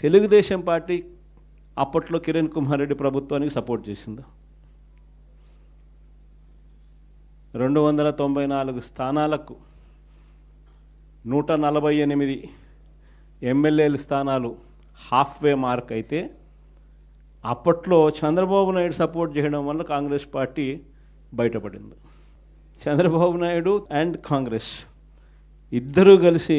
Telugu Desam party అప్పట్లో కిరణ్ కుమార్ రెడ్డి ప్రభుత్వానికి support చేసింది. రెండు వందల తొంభై నాలుగు స్థానాలకు నూట నలభై ఎనిమిది ఎమ్మెల్యేల స్థానాలు హాఫ్ వే మార్క్ అయితే అప్పట్లో చంద్రబాబు నాయుడు సపోర్ట్ చేయడం వల్ల కాంగ్రెస్ పార్టీ బయటపడింది. చంద్రబాబు నాయుడు అండ్ కాంగ్రెస్ ఇద్దరూ కలిసి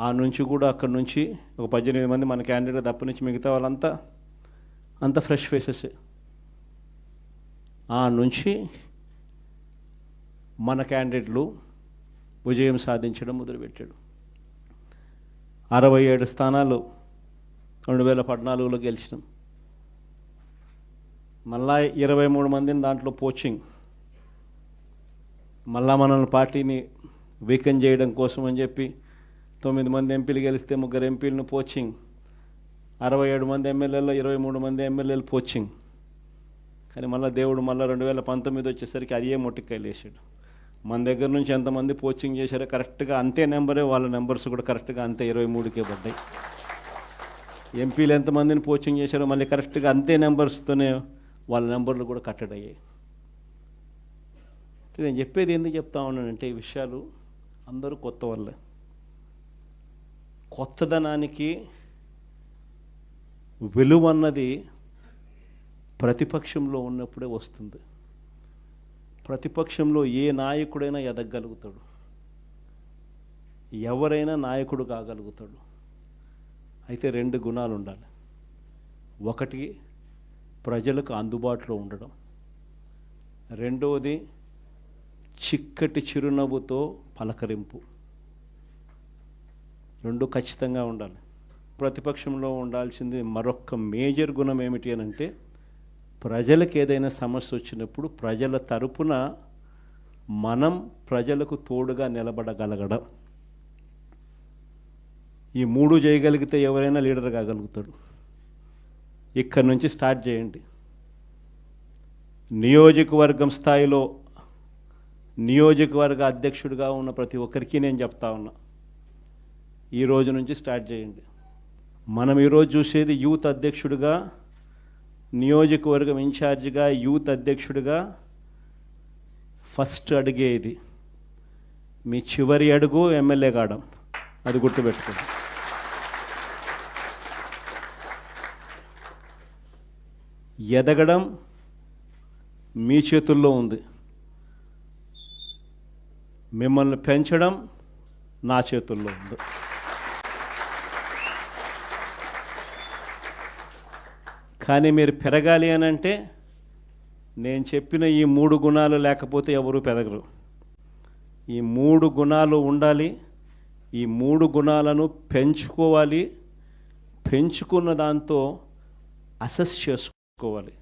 ఆ నుంచి కూడా అక్కడ నుంచి ఒక పద్దెనిమిది మంది మన క్యాండిడేట్ తప్ప నుంచి మిగతా వాళ్ళంతా అంత ఫ్రెష్ ఫేసెస్. ఆ నుంచి మన క్యాండిడేట్లు విజయం సాధించడం మొదలుపెట్టాడు. అరవై ఏడు స్థానాలు రెండు వేల పద్నాలుగులో గెలిచినాం. మళ్ళా ఇరవై మూడు మందిని దాంట్లో పోచింగ్. మళ్ళా మనల్ని పార్టీని వీకెండ్ చేయడం కోసం అని చెప్పి తొమ్మిది మంది ఎంపీలు గెలిస్తే ముగ్గురు ఎంపీలను పోచింగ్. అరవై ఏడు మంది ఎమ్మెల్యేలో ఇరవై మూడు మంది ఎమ్మెల్యేలు పోచింగ్. కానీ మళ్ళీ దేవుడు మళ్ళీ రెండు వేల పంతొమ్మిది వచ్చేసరికి అదే మొట్టికాయలు వేసాడు. మన దగ్గర నుంచి ఎంతమంది పోచింగ్ చేశారో కరెక్ట్గా అంతే నెంబరే వాళ్ళ నెంబర్స్ కూడా కరెక్ట్గా అంతే ఇరవై మూడుకే పడ్డాయి. ఎంపీలు ఎంతమందిని పోచింగ్ చేశారో మళ్ళీ కరెక్ట్గా అంతే నెంబర్స్తోనే వాళ్ళ నెంబర్లు కూడా కట్టడి అయ్యాయి. నేను చెప్పేది ఎందుకు చెప్తా ఉన్నానంటే ఈ విషయాలు అందరూ కొత్త వాళ్ళే. కొత్తదనానికి విలువ అన్నది ప్రతిపక్షంలో ఉన్నప్పుడే వస్తుంది. ప్రతిపక్షంలో ఏ నాయకుడైనా ఎదగలుగుతాడు ఎవరైనా నాయకుడు కాగలుగుతాడు. అయితే రెండు గుణాలు ఉండాలి. ఒకటి ప్రజలకు అందుబాటులో ఉండడం. రెండవది చిక్కటి చిరునవ్వుతో పలకరింపు. రెండు ఖచ్చితంగా ఉండాలి. ప్రతిపక్షంలో ఉండాల్సింది మరొక మేజర్ గుణం ఏమిటి అని అంటే ప్రజలకు ఏదైనా సమస్య వచ్చినప్పుడు ప్రజల తరపున మనం ప్రజలకు తోడుగా నిలబడగలగడం. ఈ మూడు చేయగలిగితే ఎవరైనా లీడర్ కాగలుగుతాడు. ఇక్కడి నుంచి స్టార్ట్ చేయండి. నియోజకవర్గం స్థాయిలో నియోజకవర్గ అధ్యక్షుడిగా ఉన్న ప్రతి ఒక్కరికి నేను చెప్తా ఉన్నా. ఈ రోజు నుంచి స్టార్ట్ చేయండి. మనం ఈరోజు చూసేది యూత్ అధ్యక్షుడిగా నియోజకవర్గం ఇన్ఛార్జిగా యూత్ అధ్యక్షుడిగా ఫస్ట్ అడిగే ఇది. మీ చివరి అడుగు ఎమ్మెల్యే కావడం. అది గుర్తుపెట్టుకోండి. ఎదగడం మీ చేతుల్లో ఉంది. మిమ్మల్ని పెంచడం నా చేతుల్లో ఉంది. కానీ మీరు పెరగాలి అని అంటే నేను చెప్పిన ఈ మూడు గుణాలు లేకపోతే ఎవరు పెరగరు. ఈ మూడు గుణాలు ఉండాలి ఈ మూడు గుణాలను పెంచుకోవాలి పెంచుకున్న దాంతో అసెస్ చేసుకోవాలి.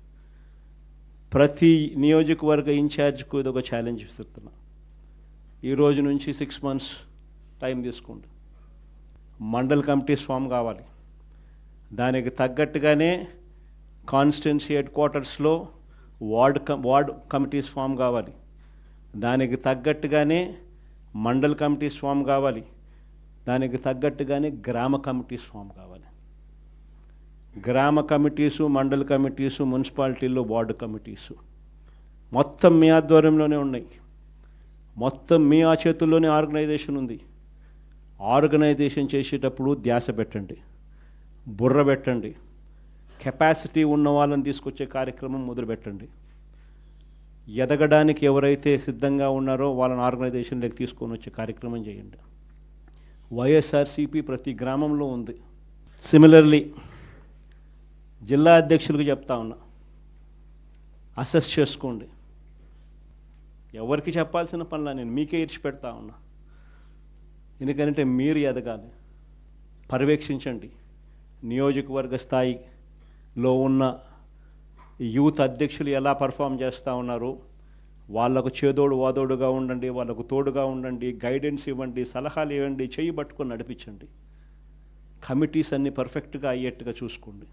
ప్రతి నియోజకవర్గ ఇన్ఛార్జ్కు ఇది ఒక ఛాలెంజ్ ఇస్తున్నా. ఈ రోజు నుంచి సిక్స్ మంత్స్ టైం తీసుకోండి. మండల్ కమిటీస్ ఫామ్ కావాలి. దానికి తగ్గట్టుగానే కాన్స్టిట్యున్సీ హెడ్ క్వార్టర్స్లో ward cum ward committees form కావాలి. దానికి తగ్గట్టుగానే మండల్ కమిటీస్ ఫామ్ కావాలి. దానికి తగ్గట్టుగానే గ్రామ కమిటీస్ ఫామ్ కావాలి. గ్రామ కమిటీసు మండల్ కమిటీసు మున్సిపాలిటీల్లో వార్డు కమిటీసు మొత్తం మీ ఆధ్వర్యంలోనే ఉన్నాయి. మొత్తం మీ ఆ చేతుల్లోనే ఆర్గనైజేషన్ ఉంది. ఆర్గనైజేషన్ చేసేటప్పుడు ధ్యాస పెట్టండి. బుర్ర పెట్టండి. కెపాసిటీ ఉన్న వాళ్ళని తీసుకొచ్చే కార్యక్రమం మొదలుపెట్టండి. ఎదగడానికి ఎవరైతే సిద్ధంగా ఉన్నారో వాళ్ళని ఆర్గనైజేషన్లోకి తీసుకొని వచ్చే కార్యక్రమం చేయండి. వైఎస్ఆర్సీపీ ప్రతి గ్రామంలో ఉంది. సిమిలర్లీ జిల్లా అధ్యక్షులకు చెప్తా ఉన్నా. అసెస్ చేసుకోండి. ఎవరికి చెప్పాల్సిన పనులా నేను మీకే ఇచ్చి పెడతా ఉన్నా. ఎందుకంటే మీరు ఎదగాలి. పర్యవేక్షించండి. నియోజకవర్గ స్థాయి లో ఉన్న యూత్ అధ్యక్షులు ఎలా పర్ఫామ్ చేస్తూ ఉన్నారు? వాళ్ళకు చేదోడు వాదోడుగా ఉండండి వాళ్ళకు తోడుగా ఉండండి గైడెన్స్ ఇవ్వండి సలహాలు ఇవ్వండి చేయి పట్టుకొని నడిపించండి. కమిటీస్ అన్నీ పర్ఫెక్ట్గా అయ్యేట్టుగా చూసుకోండి.